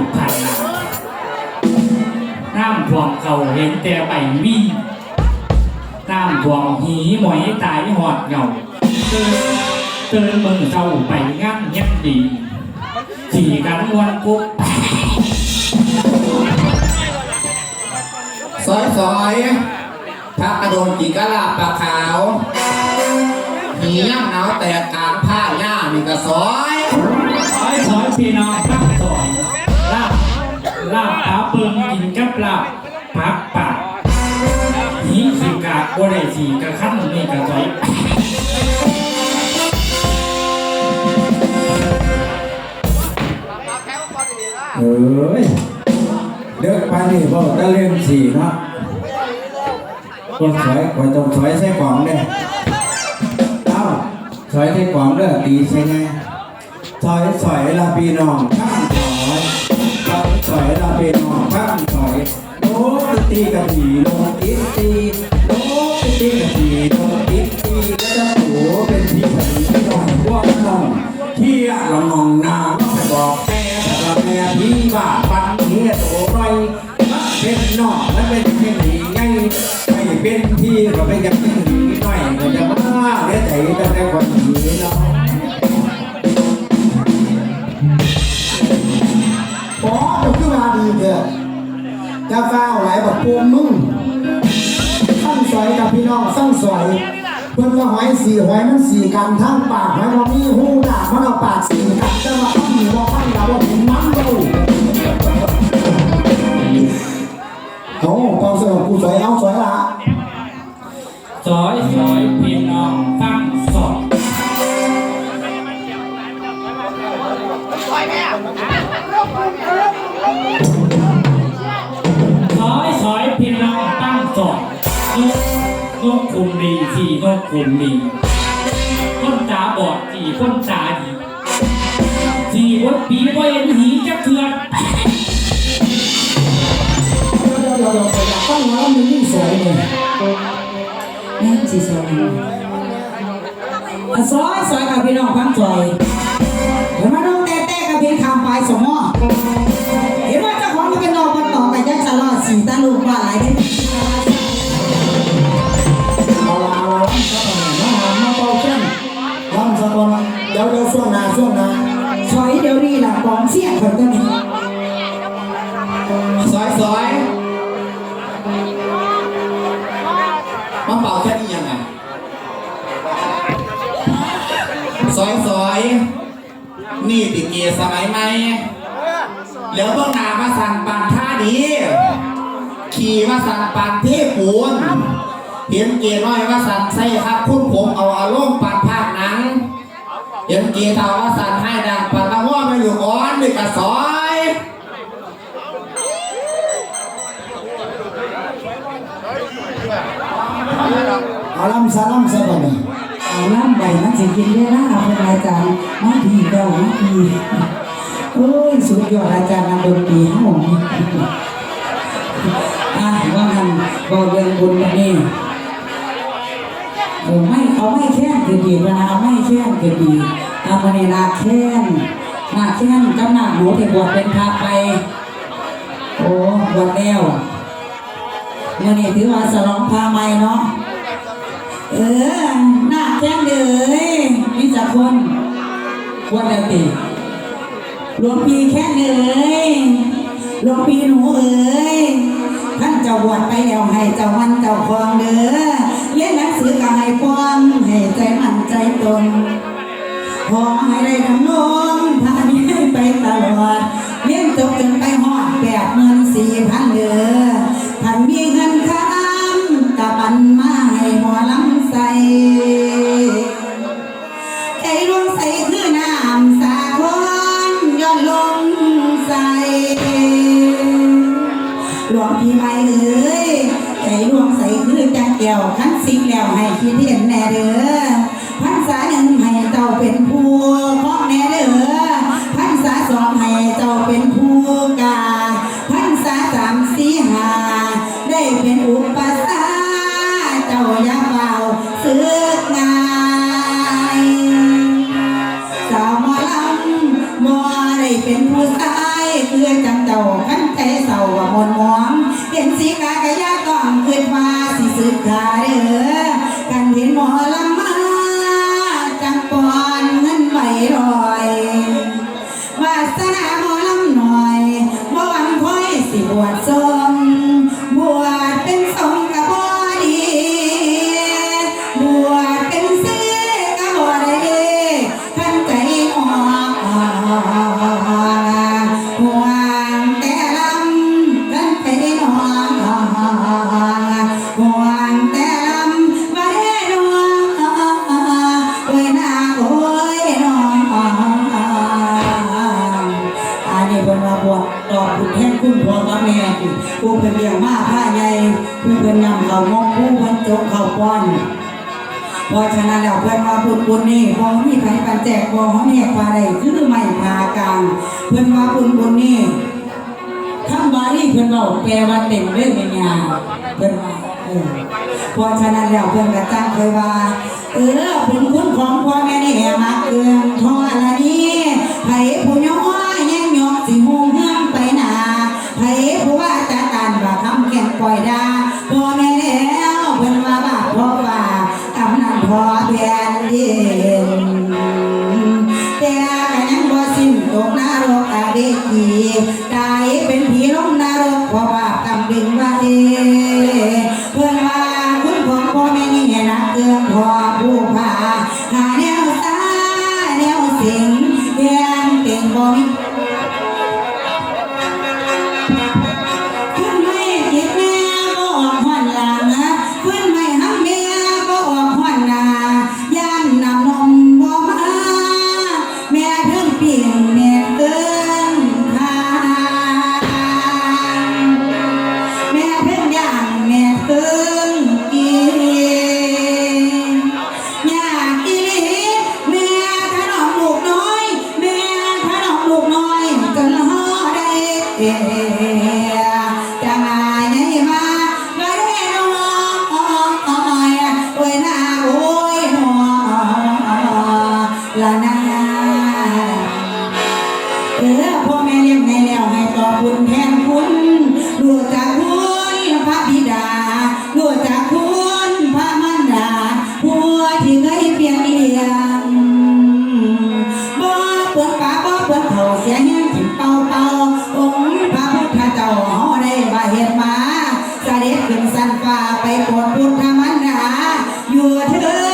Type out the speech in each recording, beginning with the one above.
งสอยพันนาน้ำท่วมเขาเห็นแต่ใบมีน้ำท่วมหีหมอยตายหอดเหงาเตือนเตือนมึงเศร้าไปงั้นยังดีขี่กันวันกุ๊บซอยซอยพระกระโดนกี่กะลาปลาขาวหีย่ำหนาวแต่กลางผ้าย่ามีกระซอยสอยสอยพี่น้องฟังสอย ลาบปลาเปิงกินกับลาบผักปากหีขี่กาบ่ได้สีกระขั้นนี่กระสอยเอ้ยเลิกไปนี่บอกตะเล่นสีเนาะคนสวยคนต้องสวยใส่กล่องเด้เอ้าสวยใส่กล่องเด้อตีใช่ไงสวยสวยละพี่น้อง สวยละพี่น้องข้างสวยโลกตีกับผีโลกตีตีโลกตีกับผีโลกตีตีก็จะโหเป็นพี่ผีพี่น้องพวกน้องเที่ยละงองนางบอกแม่แต่ละแม่พี่บ้าปันเฮียโตไรมาเป็นนอกและเป็นแค่หนีไงไม่เป็นพี่ก็ไม่อยากเป็นหนีหน่อยก็จะมาเดี๋ยใจจะได้คนหนีเนาะ จะฟ้าวไหลแบบพวงมึงสั่งสอยกับพี่น้องสั่งสอยเพื่อนว่าหอยสีหอยมันสีกันทั้งปากหอยมันมีหูดาบมันเอาปากสีกันจะมาตั้งหนีว่าตั้งดาวว่าผมมันดูเอากองเสือกูสวยเอาสวยละสอยสอยพี่น้องฟังสอยสอยสอย พี่น้องตั้งสอยนกนกคุมดีสี่นกคุมดีคนตาบอดสี่คนตาดีสี่วัดปีว่เห็นหีจะเถื่อนเดี๋ยวเคลียวเดี๋ยวอยากตั้งแล้วมันยิ่งสวยเลยนั่นสิซอยอะซอยซอยกับพี่น้องฟังซอยเดี๋ยวมาดูแต่แต่กับเพียงคำปสมอ ยังจะรอดสีตลูกว่าหลายได้ เห็นเกียร์น้อยว่าสั่งใส่ครับคุณผมเอาอารมณ์ปานภาคหนังเห็นเกียร์เท่าว่าสั่งให้ดังปานละหัวไม่อยู่ก้อนด้วยกระซอยอาลำซะลำซะก่อนนี่เอาล่ำใบมันสิกินได้ละเป็นรายการมาพีเก้ามาพีโอ้ยสุดยอดอาจารย์นำดนตรีห้องอะว่างันบอกเรื่องบุญมานี่ เออไม่เอาไม่แค้นก็ดีนะเอาไม่แค้นก็ดีเอามาในนาแค้นนาแค้นกำนักหนูที่บวชเป็นพระไป โอ้บวชแล้วเมื่อนี้ถือว่าสลองพาใหม่เนาะเออหน้าแค้นเลยนี่จะคนบวชแล้วติหลวงพี่แค้นเลยหลวงพี่หนูเอ้ยท่านจ้าบวชไปแล้วให้เจ้ามันเจ้าครองเด้อ เรียนหนังสือก็ให้พรให้ใจมันใจตนขอให้ได้ดำรงพานี้ไปตลอดเรียนจบจนไปหอดแปดเงินสี่พันเด้อท่านมีเงินค้ำกับปันมาให้หมอลำใส่ใจดวงใสคือน้ำสาครย้อนลงใสหลวงพี่ไม่เอ้ย ใจดวงใสคือจักเดียวทั้นสิ่งแล้วให้คิดเห็นแน่เด้อพันษาหนึ่งให้เจ้าเป็นผู้คล้องแน่เด้อพันษาสองให้เจ้าเป็นผู้กาพันษาสามสี่หาได้เป็นอุปสรรคเจ้าอย่าเบาซื้องายสาวมอลำมอได้เป็นผู้ชายคือจังเจ้าขั้นใจเศร้ามนมองเห็นสีกากะยา คิดว่าสิสึกได้เออกันเห็นหมอลำมาจังปอนเงินไม่รอ ผู้บรรจบเขาป้อนพอชนะแล้วเพื่อนมาบุดบุญนี่พอมีใครปันแจกพอเขาเนี่ยปาได้คือไม่พากลางเพื่อนมาบุญบุญนี่ข้างบารีเพื่อนเราแปลว่าเต็มเรื่องในงานเพื่อนมาพอชนะแล้วเพื่อนกระจ้างเคยว่าเออผลคุณของพ่อแม่นี่แหมมาเกิงทองอะไรนี่ไผ่ผู้ย่อ 你。 ฟ้าไปกดพุทธมันดาอยู่เธอ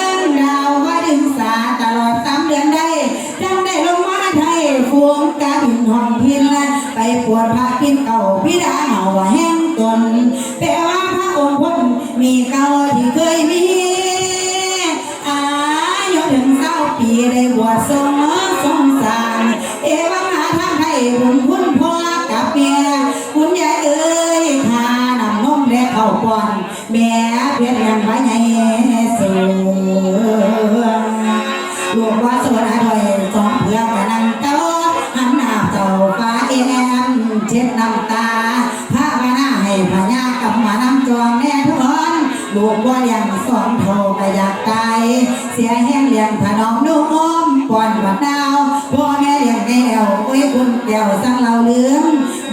ว่าเลี้ยงสอนโทกะยากไกเสียแห้งเลี้ยงถนอมนุ่มอ้อมป่อนบัดดาวพ่อแม่เลี้ยงแก้วโอ้ยคุณแก้วสั่งเราเลืม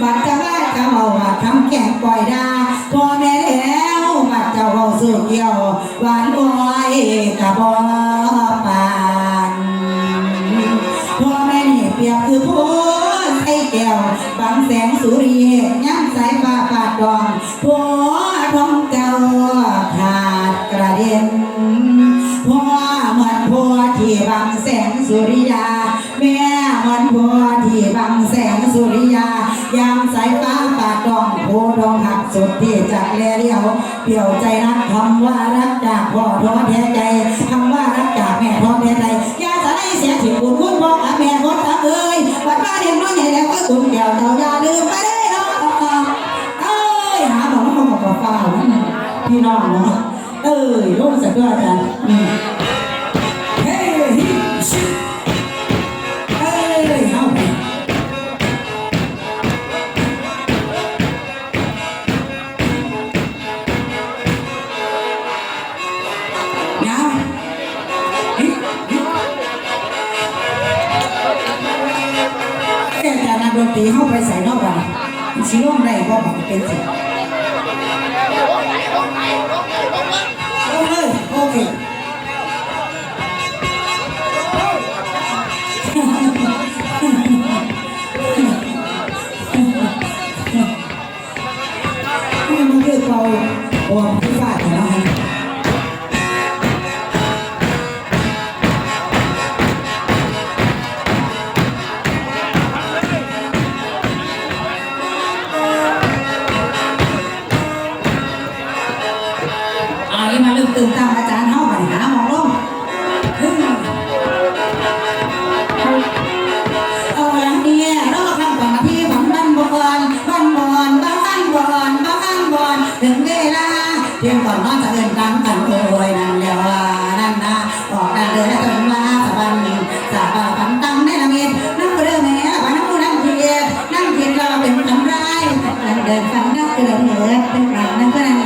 บัดจะว่จ้าเอาว่าทำแก่ปล่อยดาพ่อแม่แล้วบัดเจะเอาสู่เกี่ยวหวานอ้อยกะบอย ด่นพ่อมันพ่อที่บังแสงสุริยา แม่มันพ่อที่บังแสงสุริยายามสายฟ้าปากดองโพดองหักสุดที่จากแลเลี้ยวเปี่ยวใจรักคำว่ารักจากพ่อท้อแท้ใจคำว่ารักจากแม่ท้อ ดนตรีเข้าไปใส่นอกบ้านสิร่วมได้ก็บอกเป็นสิ 那个，那个。